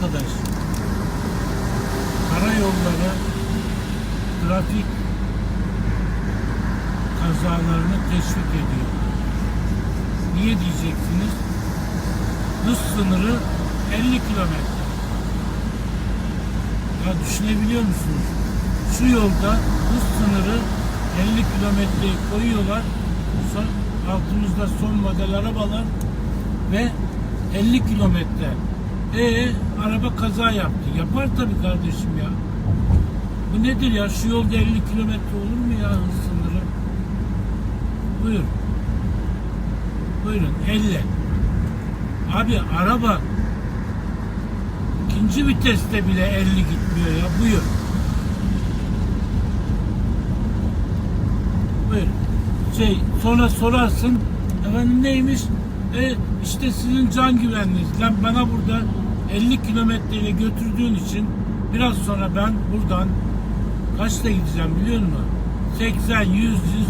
arkadaş karayolları trafik kazalarını teşvik ediyor. Niye diyeceksiniz? Hız sınırı 50 kilometre. Ya düşünebiliyor musunuz? Şu yolda hız sınırı 50 kilometreyi koyuyorlar. Altımızda son model arabalar ve 50 kilometre. E araba kaza yaptı. Yapar tabii kardeşim ya. Bu nedir ya? Şu yolda 50 kilometre olur mu ya hız sınırı? Buyur. Buyurun 50. Abi araba ikinci viteste bile 50 gitmiyor ya. Buyur. Buyur. Şey sonra sorarsın efendim neymiş? E işte sizin can güvenliğiniz. Lan bana burada 50 kilometreyle götürdüğün için biraz sonra ben buradan kaçta gideceğim biliyor musun? 80, 100,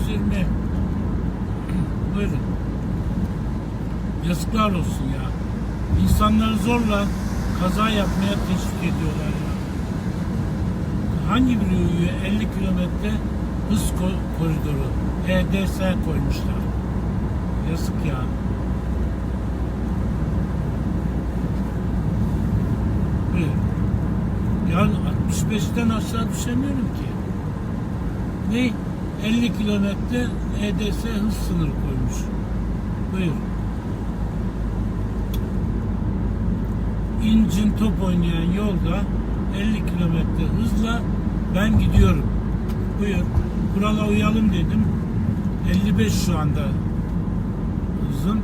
120. Buyurun. Yazıklar olsun ya. İnsanları zorla kaza yapmaya teşvik ediyorlar ya. Hangi biri uyuyor? 50 kilometre hız ko- koridoru. EDS koymuşlar. Yazık ya. Buyur. Ya 65'ten aşağı düşemiyorum ki. Ne? 50 kilometre EDS hız sınırı koymuş. Buyur. İncin top oynayan yolda 50 kilometre hızla ben gidiyorum. Buyur. Kurala uyalım dedim. 55 şu anda hızım.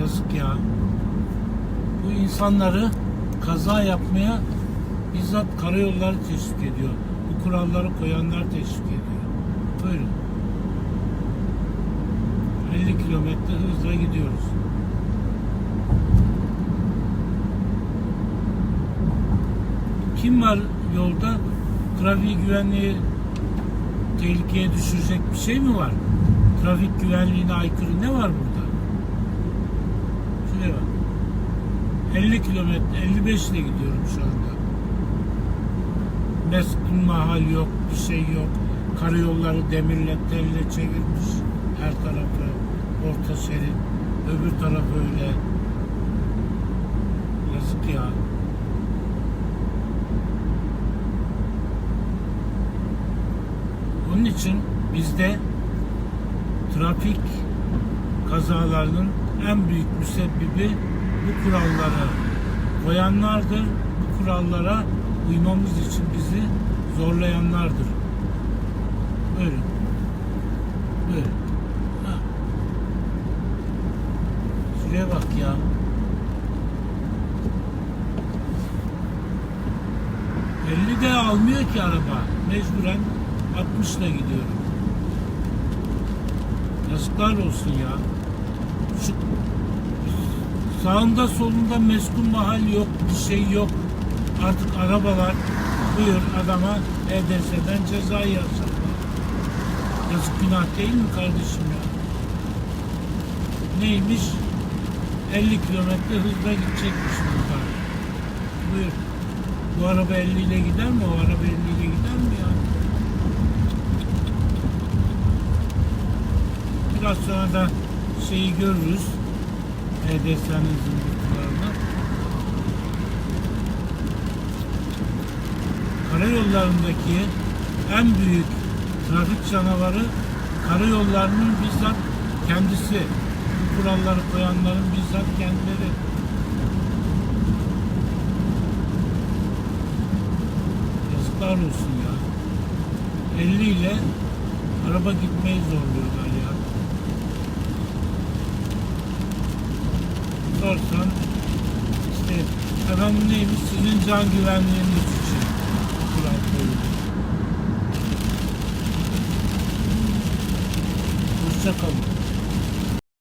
Yazık ya. Bu insanları kaza yapmaya bizzat karayolları teşvik ediyor. Bu kuralları koyanlar teşvik ediyor. Buyurun. 50 kilometre hızla gidiyoruz. Kim var yolda? Trafik güvenliği tehlikeye düşürecek bir şey mi var? Trafik güvenliğine aykırı ne var burada? Şuraya bak. 50 kilometre, 55 ile gidiyorum şu anda. Meskun mahal yok, bir şey yok. Karayolları demirle, telle çevirmiş. Her tarafı orta şerit, öbür taraf öyle. Yazık ya. Onun için bizde trafik kazalarının en büyük müsebbibi bu kuralları koyanlardır. Bu kurallara uymamız için bizi zorlayanlardır. Buyurun. Buyurun. Ha. Şuraya bak ya. Elli de almıyor ki araba. Mecburen 60 ile gidiyorum. Yazıklar olsun ya. Şu sağında solunda meskun mahal yok, bir şey yok. Artık arabalar buyur adama EDS'den ceza yazarlar. Yazık günah değil mi kardeşim ya? Neymiş? 50 kilometre hızla gidecekmiş burada. Buyur. Bu araba 50 ile gider mi? O araba 50 ile gider mi ya? Biraz sonra da şeyi görürüz. EDS'nin zımbırtılarını. Karayollarındaki en büyük trafik canavarı karayollarının bizzat kendisi. Bu kuralları koyanların bizzat kendileri. Yazıklar olsun ya. 50 ile araba gitmeyi zorluyorlar ya. Sorsan işte efendim neymiş sizin can güvenliğiniz için kural koyuyor. Hoşça kalın.